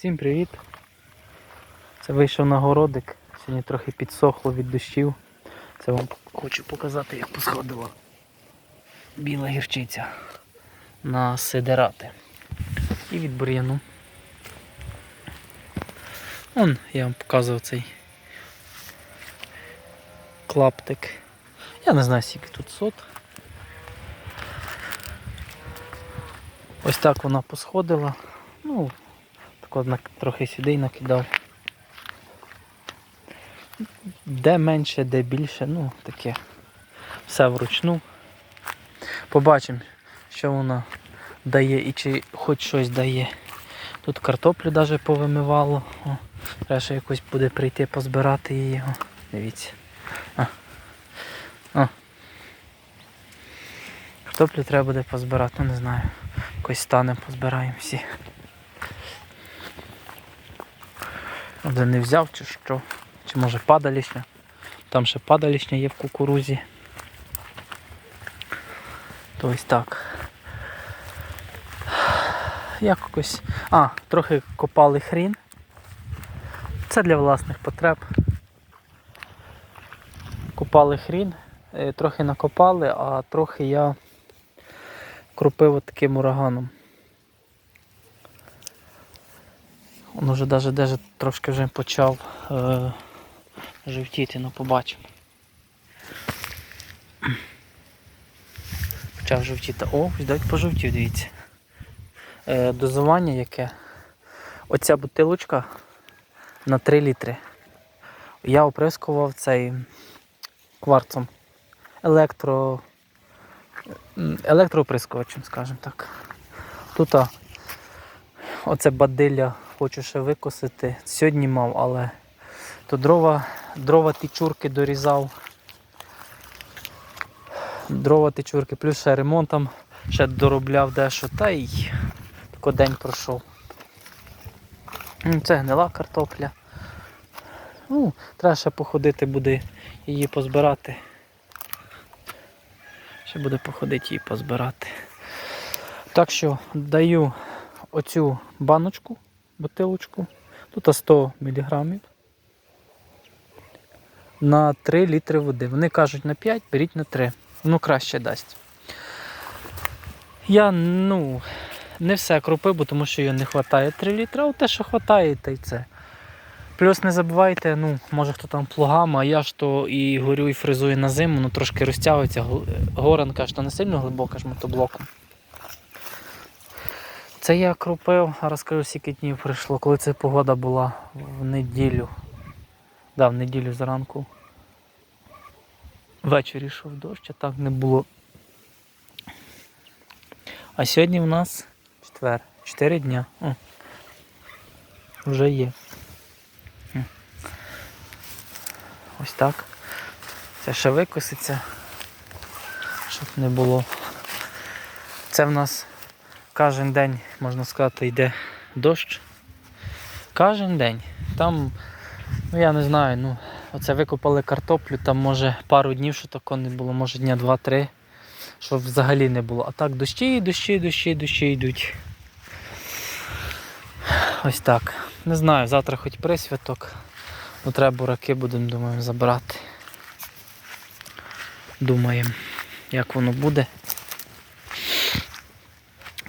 Всім привіт! Це вийшов на городик. Сьогодні трохи підсохло від дощів. Це вам хочу показати, як посходила біла гірчиця на сидерати. І від бур'яну. Вон я вам показував цей клаптик. Я не знаю, скільки тут сот. Ось так вона посходила. Ну, так трохи сюди й накидав. Де менше, де більше, ну таке. Все вручну. Побачимо, що вона дає і чи хоч щось дає. Тут картоплю навіть повимивало. О, треба ще якось буде прийти позбирати її. О, дивіться. А. О. Картоплю треба буде позбирати, ну, не знаю. Якось станемо, позбираємо всі. Де не взяв чи що. Чи може падалішня. Там ще падалішня є в кукурузі. То ось так. Якось. А, трохи копали хрін. Це для власних потреб. Копали хрін, е, трохи накопали, а трохи я кропив таким ураганом. Воно вже навіть даже трошки вже почав е, жовтіти, ну побачимо. Почав жовтіти. О, навіть пожовтів, дивіться. Е, дозування яке? Оця бутилочка на 3 літри. Я оприскував цей кварцом. Електро. Електрооприскувачем, скажімо так. Тут оце бадилля хочу ще викосити. Сьогодні мав, але то дрова, дрова тічурки дорізав. Дрова тічурки, плюс ще ремонтом ще доробляв дещо, та й тако день пройшов. Це гнила картопля. Ну, треба ще походити буде її позбирати. Ще буде походити її позбирати. Так що даю оцю баночку, бутилочку. Тут 100 мг. На 3 літри води. Вони кажуть на 5, беріть на 3. Ну краще дасть. Я ну, не все кропив, бо тому що її не вистачає 3 літри, а те, що вистачає, та й це. Плюс не забувайте, ну, може хто там плугами, а я ж то і горю, і фрезую на зиму, ну трошки розтягується. Горанка ж не сильно глибока ж мотоблоком. Це я кропив, розкажу, скільки днів пройшло, коли ця погода була в неділю. Да, в неділю зранку. Ввечері йшов дощ, а так не було. А сьогодні в нас четвер. Чотири дня. О. Вже є. Ось так. Це ще викоситься, щоб не було. Це в нас кожен день, можна сказати, йде дощ. Кожен день. Там, ну я не знаю, ну, оце викопали картоплю, там може пару днів, що такого не було, може дня два-три, що взагалі не було. А так дощі, дощі, дощі, дощі йдуть. Ось так. Не знаю, завтра хоч присвяток. Ну треба бураки будемо, думаю, забрати. Думаємо, як воно буде.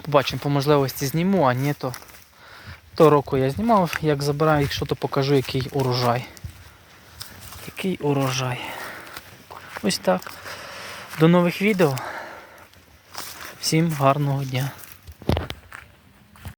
Побачимо, по можливості зніму, а ні, то то року я знімав, як забираю, якщо то покажу, який урожай. Який урожай. Ось так. До нових відео. Всім гарного дня.